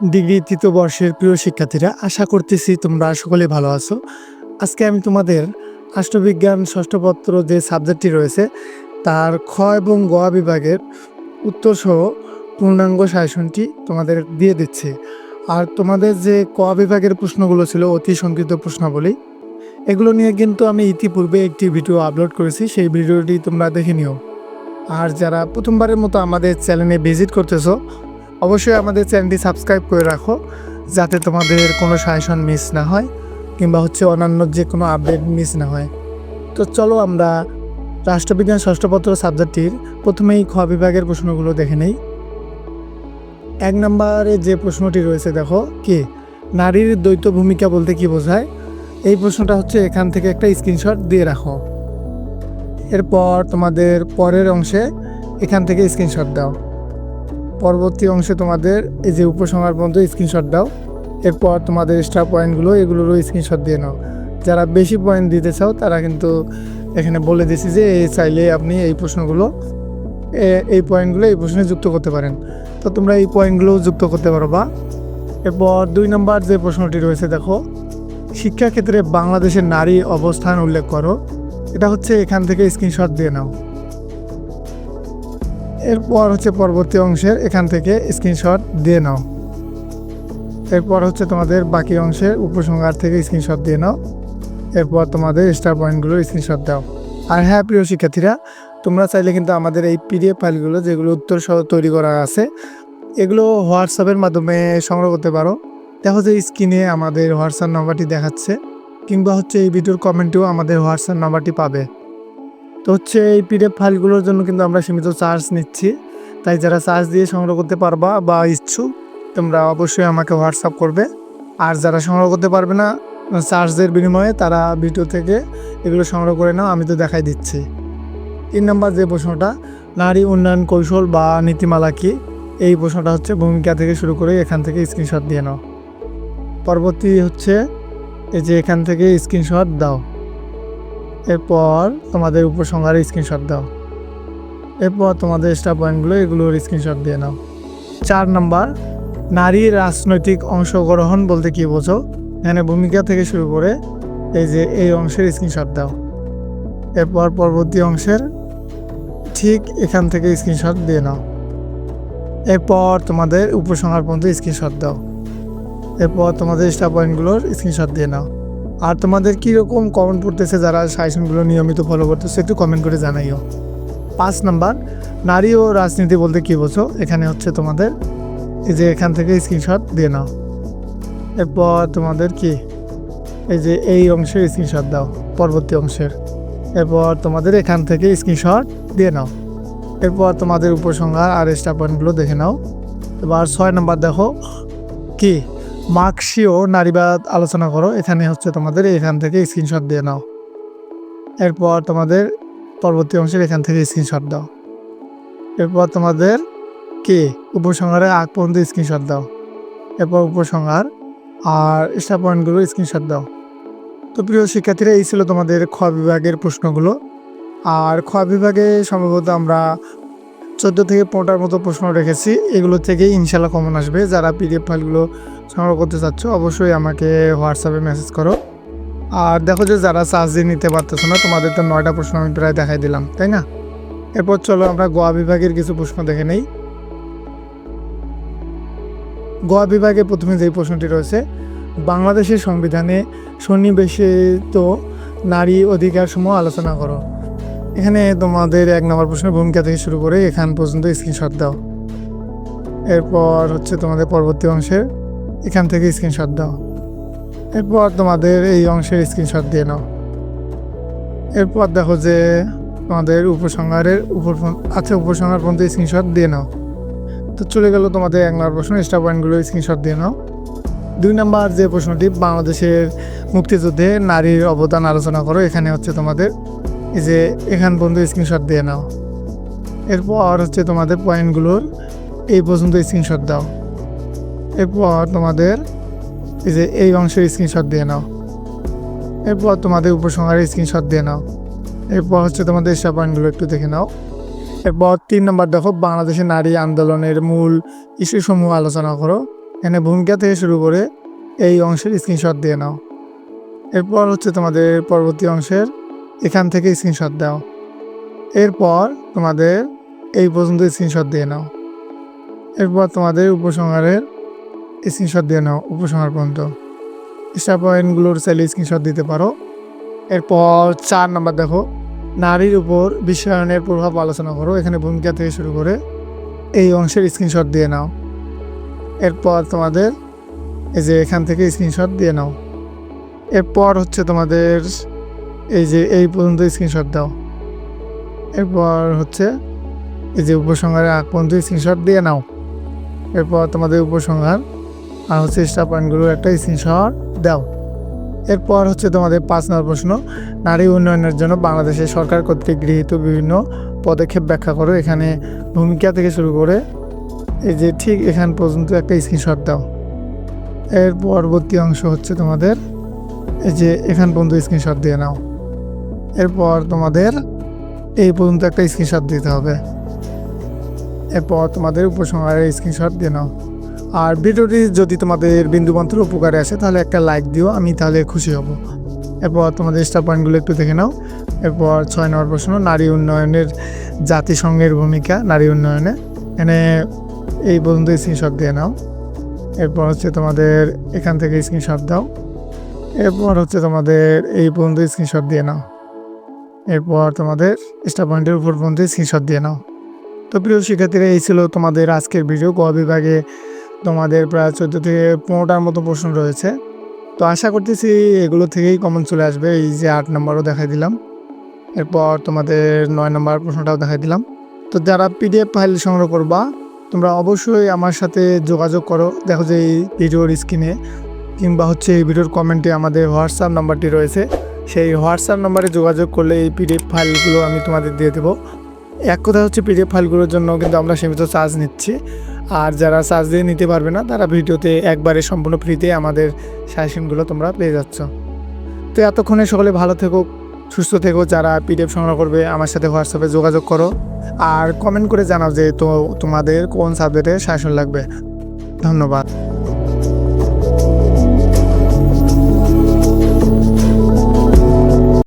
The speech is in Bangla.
ডিগ্রি তৃতীয় বর্ষের প্রিয় শিক্ষার্থীরা, আশা করতেছি তোমরা সকলে ভালো আছো। আজকে আমি তোমাদের রাষ্ট্রবিজ্ঞান ষষ্ঠপত্র যে সাবজেক্টটি রয়েছে, তার খ এবং গ বিভাগের উত্তরসহ পূর্ণাঙ্গ শাসনটি তোমাদের দিয়ে দিচ্ছে। আর তোমাদের যে ক বিভাগের প্রশ্নগুলো ছিল, অতি সংক্ষিপ্ত প্রশ্নাবলী, এগুলো নিয়ে কিন্তু আমি ইতিপূর্বে একটি ভিডিও আপলোড করেছি, সেই ভিডিওটি তোমরা দেখে নিও। আর যারা প্রথমবারের মতো আমাদের চ্যানেলে ভিজিট করতেছো অবশ্যই আমাদের চ্যানেলটি সাবস্ক্রাইব করে রাখো, যাতে তোমাদের কোনো সাজেশন মিস না হয়, কিংবা হচ্ছে অন্যান্য যে কোনো আপডেট মিস না হয়। তো চলো আমরা রাষ্ট্রবিজ্ঞান ষষ্ঠপত্র সাবজেক্টটির প্রথমেই খ বিভাগের প্রশ্নগুলো দেখে নেই। এক নম্বরে যে প্রশ্নটি রয়েছে দেখো, কি? নারীর দ্বৈত ভূমিকা বলতে কি বোঝায়? এই প্রশ্নটা হচ্ছে এখান থেকে একটা স্ক্রিনশট দিয়ে রাখো। এরপর তোমাদের পরের অংশে এখান থেকে স্ক্রিনশট দাও। পরবর্তী অংশে তোমাদের এই যে উপসংহার পর্যন্ত স্ক্রিনশট দাও। এরপর তোমাদের স্টার পয়েন্টগুলো এগুলোরও স্ক্রিনশট দিয়ে নাও। যারা বেশি পয়েন্ট দিতে চাও, তারা কিন্তু এখানে বলে দিছি যে এই চাইলে আপনি এই প্রশ্নগুলো এই পয়েন্টগুলো এই প্রশ্নে যুক্ত করতে পারেন। তো তোমরা এই পয়েন্টগুলো যুক্ত করতে পারো বা এরপর দুই নম্বর যে প্রশ্নটি রয়েছে, দেখো, শিক্ষাক্ষেত্রে বাংলাদেশের নারী অবস্থান উল্লেখ করো। এটা হচ্ছে এখান থেকে স্ক্রিনশট দিয়ে নাও। এরপর হচ্ছে পরবর্তী অংশের, এখান থেকে স্ক্রিনশট দিয়ে নাও। এরপর হচ্ছে তোমাদের বাকি অংশের উপসংহার থেকে স্ক্রিনশট দিয়ে নাও। এরপর তোমাদের স্টার পয়েন্টগুলো স্ক্রিনশট দাও। আর হ্যাঁ প্রিয় শিক্ষার্থীরা, তোমরা চাইলে কিন্তু আমাদের এই পিডিএফ ফাইলগুলো, যেগুলো উত্তর সহ তৈরি করা আছে, এগুলো হোয়াটসঅ্যাপের মাধ্যমে সংগ্রহ করতে পারো। দেখো যে স্ক্রিনে আমাদের হোয়াটসঅ্যাপ নাম্বারটি দেখাচ্ছে, কিংবা হচ্ছে এই ভিডিওর কমেন্টেও আমাদের হোয়াটসঅ্যাপ নাম্বারটি পাবে। তো হচ্ছে এই পিডিএফ ফাইলগুলোর জন্য কিন্তু আমরা সীমিত চার্জ নিচ্ছি। তাই যারা চার্জ দিয়ে সংগ্রহ করতে পারবা বা ইচ্ছুক, তোমরা অবশ্যই আমাকে হোয়াটসঅ্যাপ করবে। আর যারা সংগ্রহ করতে পারবে না চার্জের বিনিময়ে তারা ভিডিও থেকে এগুলো সংগ্রহ করে নাও, আমি তো দেখাই দিচ্ছি। তিন নম্বর যে প্রশ্নটা, নারী উন্নয়ন কৌশল বা নীতিমালা কি? এই প্রশ্নটা হচ্ছে ভূমিকা থেকে শুরু করে এখান থেকে স্ক্রিনশট দিয়ে নাও। পরবর্তী হচ্ছে, এই যে এখান থেকে স্ক্রিনশট দাও। এরপর তোমাদের উপসংহারে স্ক্রিনশট দাও। এরপর তোমাদের স্টার পয়েন্টগুলো এগুলোর স্ক্রিনশট দিয়ে নাও। চার নাম্বার নারী রাজনৈতিক অংশগ্রহণ বলতে কি বোঝো? এখানে ভূমিকা থেকে শুরু করে এই যে এই অংশের স্ক্রিনশট দাও। এরপর পরবর্তী অংশের ঠিক এখান থেকে স্ক্রিনশট দিয়ে নাও। এরপর তোমাদের উপসংহার পর্যন্ত স্ক্রিনশট দাও। এরপর তোমাদের স্টার পয়েন্টগুলোর স্ক্রিনশট দিয়ে নাও। আর তোমাদের কীরকম কমেন্ট পড়তেছে যারা সাজেশনগুলো নিয়মিত ফলো করতেছে একটু কমেন্ট করে জানাইও। পাঁচ নাম্বার, নারী ও রাজনীতি বলতে কী বোঝো? এখানে হচ্ছে তোমাদের, এই যে এখান থেকে স্ক্রিনশট দিয়ে নাও। এরপর তোমাদের কি? এই যে এই অংশের স্ক্রিনশট দাও, পরবর্তী অংশের। এরপর তোমাদের এখান থেকে স্ক্রিনশট দিয়ে নাও। এরপর তোমাদের উপসংহার আর স্টার পয়েন্টগুলো দেখে নাও। এবার ছয় নাম্বার দেখো, কি? মার্কসীয় নারীবাদ আলোচনা করো। এখানে হচ্ছে তোমাদের এখান থেকে স্ক্রিনশট দিয়ে নাও। এরপর তোমাদের পরবর্তী অংশের এখান থেকে স্ক্রিনশট দাও। এরপর তোমাদের কে? উপসংহারে আগ পর্যন্ত স্ক্রিনশট দাও। এরপর উপসংহার আর স্টার পয়েন্টগুলো স্ক্রিনশট দাও। তো প্রিয় শিক্ষার্থীরা, এই ছিল তোমাদের খ বিভাগের প্রশ্নগুলো। আর খ বিভাগে সম্ভবত আমরা চোদ্দ থেকে পনেরোটার মতো প্রশ্ন রেখেছি। এগুলো থেকে ইনশাল্লাহ কমন আসবে। যারা পিডিএফ ফাইলগুলো সংগ্রহ করতে চাচ্ছ, অবশ্যই আমাকে হোয়াটসঅ্যাপে মেসেজ করো। আর দেখো যে যারা চার্জ দিয়ে নিতে পারতেছো না, তোমাদের তো নয়টা প্রশ্ন আমি প্রায় দেখাই দিলাম, তাই না? এরপর চলো আমরা গোয়া বিভাগের কিছু প্রশ্ন দেখে নেই। গোয়া বিভাগে প্রথমে যে প্রশ্নটি রয়েছে, বাংলাদেশের সংবিধানে সন্নিবেশিত নারী অধিকার সমূহ আলোচনা করো। এখানে তোমাদের এক নম্বর প্রশ্নের ভূমিকা থেকে শুরু করে এখান পর্যন্ত স্ক্রিনশট দাও। এরপর হচ্ছে তোমাদের পরবর্তী অংশের। এখান থেকে স্ক্রিনশট দাও। এরপর তোমাদের এই অংশের স্ক্রিনশট দিয়ে নাও। এরপর দেখো যে তোমাদের উপসংহারের উপর আচ্ছা উপসংহার পর্যন্ত স্ক্রিনশট দিয়ে নাও। তো চলে গেল তোমাদের এক নম্বর প্রশ্ন স্টার পয়েন্টগুলো স্ক্রিনশট দিয়ে নাও। দুই নম্বর যে প্রশ্নটি, বাংলাদেশের মুক্তিযুদ্ধে নারীর অবদান আলোচনা করো, এখানে হচ্ছে তোমাদের এই যে এখান পর্যন্ত স্ক্রিনশট দিয়ে নাও। এরপর হচ্ছে তোমাদের পয়েন্টগুলোর এই পর্যন্ত স্ক্রিনশট দাও। এরপর তোমাদের এই যে এই অংশের স্ক্রিনশট দিয়ে নাও। এরপর তোমাদের উপসংহারের স্ক্রিনশট দিয়ে নাও। এরপর হচ্ছে তোমাদের পয়েন্টগুলো একটু দেখে নাও। এরপর তিন নম্বর দেখো বাংলাদেশের নারী আন্দোলনের মূল ইস্যুসমূহ আলোচনা করো। এখানে ভূমিকা থেকে শুরু করে এই অংশের স্ক্রিনশট দিয়ে নাও। এরপর হচ্ছে তোমাদের পরবর্তী অংশের, এখান থেকে স্ক্রিনশট দাও। এরপর তোমাদের এই পর্যন্ত স্ক্রিনশট দিয়ে নাও। এরপর তোমাদের উপসংহারের স্ক্রিনশট দিয়ে নাও, উপসংহার পর্যন্ত। স্টার পয়েন্টগুলোর চাইলে স্ক্রিনশট দিতে পারো। এরপর চার নাম্বার দেখো, নারীর উপর বিশ্বায়নের প্রভাব আলোচনা করো, এখানে ভূমিকা থেকে শুরু করে এই অংশের স্ক্রিনশট দিয়ে নাও। এরপর তোমাদের এই যে এখান থেকে স্ক্রিনশট দিয়ে নাও। এরপর হচ্ছে তোমাদের এই যে এই পর্যন্ত স্ক্রিনশট দাও। এরপর হচ্ছে এই যে উপসংহারের আগ পর্যন্ত স্ক্রিনশট দিয়ে নাও। এরপর তোমাদের উপসংহার আর হচ্ছে স্টার পয়েন্টগুলোর একটা স্ক্রিনশট দাও। এরপর হচ্ছে তোমাদের পাঁচ নম্বর প্রশ্ন, নারী উন্নয়নের জন্য বাংলাদেশের সরকার কর্তৃক গৃহীত বিভিন্ন পদক্ষেপ ব্যাখ্যা করো। এখানে ভূমিকা থেকে শুরু করে এই যে ঠিক এখান পর্যন্ত একটা স্ক্রিনশট দাও। এর পরবর্তী অংশ হচ্ছে তোমাদের এই যে এখান পর্যন্ত স্ক্রিনশট দিয়ে নাও। এরপর তোমাদের এই পর্যন্ত একটা স্ক্রিনশট দিতে হবে। এরপর তোমাদের উপসংহারের স্ক্রিনশট দিয়ে নাও। আর ভিডিওটি যদি তোমাদের বিন্দুবন্তর উপকারে আসে, তাহলে একটা লাইক দিও, আমি তাহলে খুশি হব। এরপর তোমাদের স্টার পয়েন্টগুলো একটু দেখে নাও। এরপর ছয় নম্বর প্রশ্ন, নারী উন্নয়নের জাতিসংঘের ভূমিকা, নারী উন্নয়নে। এখানে এই পর্যন্ত স্ক্রিনশট দিয়ে নাও। এরপর হচ্ছে তোমাদের এখান থেকে স্ক্রিনশট দাও। এরপর হচ্ছে তোমাদের এই পর্যন্ত স্ক্রিনশট দিয়ে নাও। এরপর তোমাদের স্টার পয়েন্টের উপর পর্যন্ত স্ক্রিনশট দিয়ে নাও। তো প্রিয় শিক্ষার্থীরা, এই ছিল তোমাদের আজকের ভিডিও ক বিভাগে তোমাদের প্রায় চোদ্দ থেকে পনেরোটার মতো প্রশ্ন রয়েছে। তো আশা করতেছি এগুলো থেকেই কমন চলে আসবে। এই যে আট নম্বরও দেখাই দিলাম। এরপর তোমাদের নয় নম্বর প্রশ্নটাও দেখাই দিলাম। তো যারা পিডিএফ ফাইল সংগ্রহ করবা, তোমরা অবশ্যই আমার সাথে যোগাযোগ করো। দেখো যে এই ভিডিওর স্ক্রিনে কিংবা হচ্ছে এই ভিডিওর কমেন্টে আমাদের হোয়াটসঅ্যাপ নাম্বারটি রয়েছে। সেই হোয়াটসঅ্যাপ নাম্বারে যোগাযোগ করলে এই পিডিএফ ফাইলগুলো আমি তোমাদের দিয়ে দেবো। এক কথা হচ্ছে পিডিএফ ফাইলগুলোর জন্য কিন্তু আমরা সীমিত চার্জ নিচ্ছি। আর যারা চার্জ দিয়ে নিতে পারবে না, তারা ভিডিওতে একবারে সম্পূর্ণ ফ্রিতে আমাদের সাজেশনগুলো তোমরা পেয়ে যাচ্ছ। তো এতক্ষণে সকলে ভালো থেকো, সুস্থ থেকো, যারা পিডিএফ সংগ্রহ করবে, আমার সাথে হোয়াটসঅ্যাপে যোগাযোগ করো। আর কমেন্ট করে জানাও যে তো তোমাদের কোন সাবজেক্টে সাজেশন লাগবে। ধন্যবাদ।